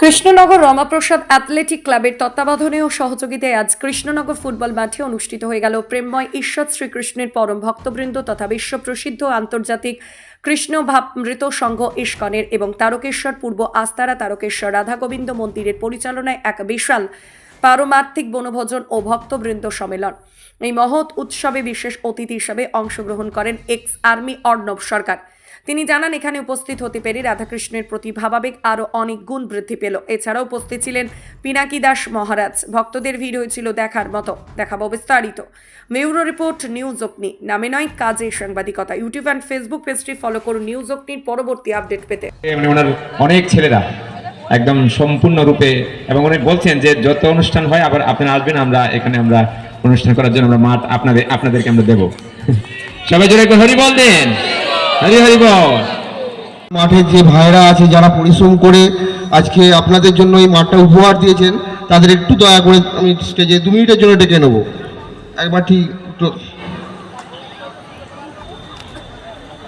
Krishnanagar Ramaprasad athletic ক্লাবের তত্ত্বাবধানে ও সহযোগিতায় আজ কৃষ্ণনগর ফুটবল মাঠে অনুষ্ঠিত হয়ে গেল প্রেমময় ঈশ্বর শ্রীকৃষ্ণের পরম ভক্তবৃন্দ তথা বিশ্বপ্রসিদ্ধ আন্তর্জাতিক কৃষ্ণ ভাবমৃত সংঘ ইস্কনের এবং তারকেশ্বর পূর্ব আস্তারা তারকেশ্বর রাধা গোবিন্দ মন্দিরের পরিচালনায় এক বিশাল পারমার্থিক বনভোজন ও ভক্তবৃন্দ সম্মেলন। এই মহৎ উৎসবে বিশেষ অতিথি হিসাবে অংশগ্রহণ করেন এক্স আর্মি অর্ণব সরকার। তিনি জানান, এখানে উপস্থিত হতে পেরে রাধাকৃষ্ণের প্রতি ভাবাবেগ আরও অনেক গুণ বৃদ্ধি পেল। এছাড়াও উপস্থিত ছিলেন পিনাকি দাস মহারাজ। ভক্তদের ভিড় হয়েছিল দেখার মতো। দেখাবো বিস্তারিত। মেউরো রিপোর্ট, নিউজ অগ্নি। নামে নয়, কাজে সাংবাদিকতা। ইউটিউব অ্যান্ড ফেসবুক পেজটি ফলো করুন নিউজ অগ্নির পরবর্তী আপডেট পেতে। মানে অনেক ছেলেরা একদম সম্পূর্ণরূপে এবং উনি বলছেন যে, যত অনুষ্ঠান হয়, আবার আপনারা আসবেন, আমরা এখানে আমরা অনুষ্ঠান করার জন্য আমরা মাঠ আপনাদের, আপনাদেরকে আমরা দেব। সবাই জোরে হরি বল দেন। হরি মাঠে যে ভাইরা আছে, যারা পরিশ্রম করে আজকে আপনাদের জন্য এই মাঠটা উপহার দিয়েছেন, তাদের একটু দয়া করে আমি স্টেজে দু মিনিটের জন্য ডেকে নেব। একবার ঠিক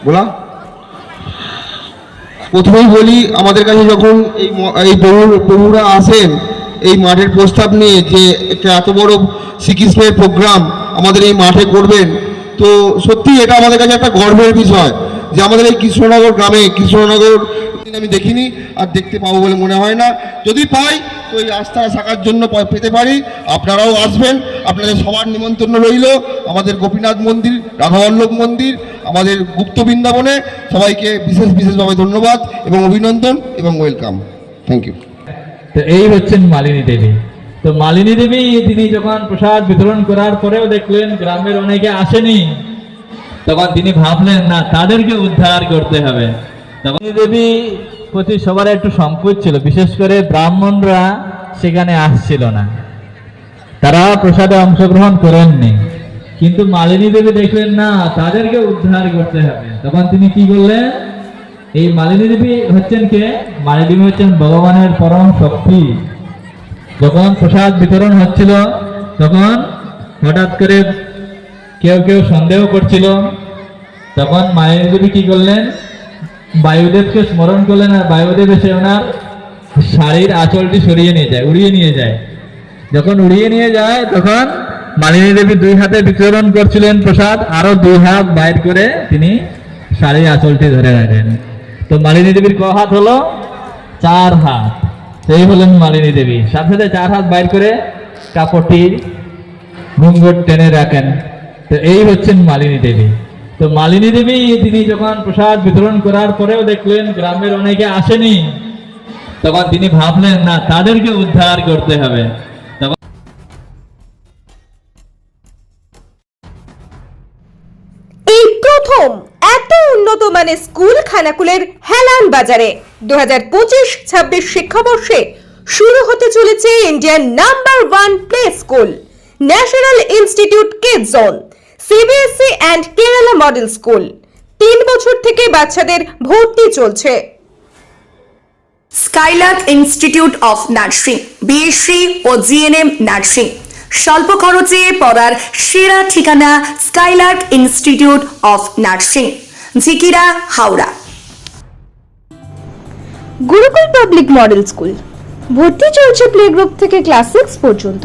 বলা? প্রথমেই বলি, আমাদের কাছে যখন এই এই বহু, বহুরা আসেন, এই মাঠের প্রস্তাব নিয়ে যে একটা এত বড় শ্রীকৃষ্ণের প্রোগ্রাম আমাদের এই মাঠে করবেন, তো সত্যি এটা আমাদের কাছে একটা গর্বের বিষয়। যে আমাদের এই কৃষ্ণনগর গ্রামে, কৃষ্ণনগর আমি দেখিনি, আর দেখতে পাবো বলে মনে হয় না। যদি পাই, তো এই আস্থা শাখার জন্য পেতে পারি। আপনারাও আসবেন। আপনাদের সবার নিমন্ত্রণ রইল। আমাদের গোপীনাথ মন্দির, রাধাবল্লভ মন্দির, আমাদের গুপ্ত বৃন্দাবনে। সবাইকে বিশেষ বিশেষভাবে ধন্যবাদ এবং অভিনন্দন এবং ওয়েলকাম। থ্যাংক ইউ তো এই হচ্ছেন মালিনী দেবী। তো মালিনী দেবী, তিনি যখন প্রসাদ বিতরণ করার পরেও দেখলেন, গ্রামের অনেকে আসেনি। তখন তিনি ভাবলেন, না, তাদেরকে উদ্ধার করতে হবে। দেবী প্রতি সবার একটু সংকোচ ছিল, বিশেষ করে ব্রাহ্মণরা সেখানে আসছিল না। তারা প্রসাদে অংশগ্রহণ করেননি। কিন্তু মালিনী দেবী দেখলেন, না, তাদেরকে উদ্ধার করতে হবে। তখন তিনি কি করলেন এই মালিনী দেবী হচ্ছেন কে? মালিনী দেবী হচ্ছেন ভগবানের পরম শক্তি। যখন প্রসাদ বিতরণ হচ্ছিল, তখন হঠাৎ করে কেউ কেউ সন্দেহ করছিল। তখন মালিনী দেবী কি করলেন? বায়ুদেবকে স্মরণ করলেন আর বায়ুদেব এসে ওনার শাড়ির আঁচলটি সরিয়ে নিয়ে যায়, উড়িয়ে নিয়ে যায়। যখন উড়িয়ে নিয়ে যায়, তখন মালিনী দেবী দুই হাতে বিচরণ করছিলেন প্রসাদ, আরও দুই হাত বাইর করে তিনি শাড়ির আঁচলটি ধরে রাখেন। তো মালিনী দেবীর ক হাত হলো? চার হাত। সেই হলেন মালিনী দেবী। সাথে সাথে চার হাত বাইর করে কাপড়টি ঘুঙ্গট টেনে রাখেন। তো এই হচ্ছেন মালিনী দেবী। তো মালিনী দেবী তিনি যখন প্রসাদ বিতরণ করার পরেও দেখলেন গ্রামের অনেকে আসেনি, তখন তিনি ভাবলেন, না, তাদেরকে উদ্ধার করতে হবে। এই প্রথম এত উন্নত মানের স্কুল খানাকুলের হেলান বাজারে দু হাজার শিক্ষাবর্ষে শুরু হতে চলেছে Indian number one play school, national institute kid zone. CBSC and Kerala model school তিন বছর থেকে বাচ্চাদের ভর্তি চলছে। Skylark institute of nursing BSc O GNM nursing স্বল্প খরচে পড়ার সেরা ঠিকানা Skylark institute of nursing Jhikira Howrah. Gurukul public model school ভর্তি চলছে প্লে গ্রুপ থেকে ক্লাস সিক্স পর্যন্ত।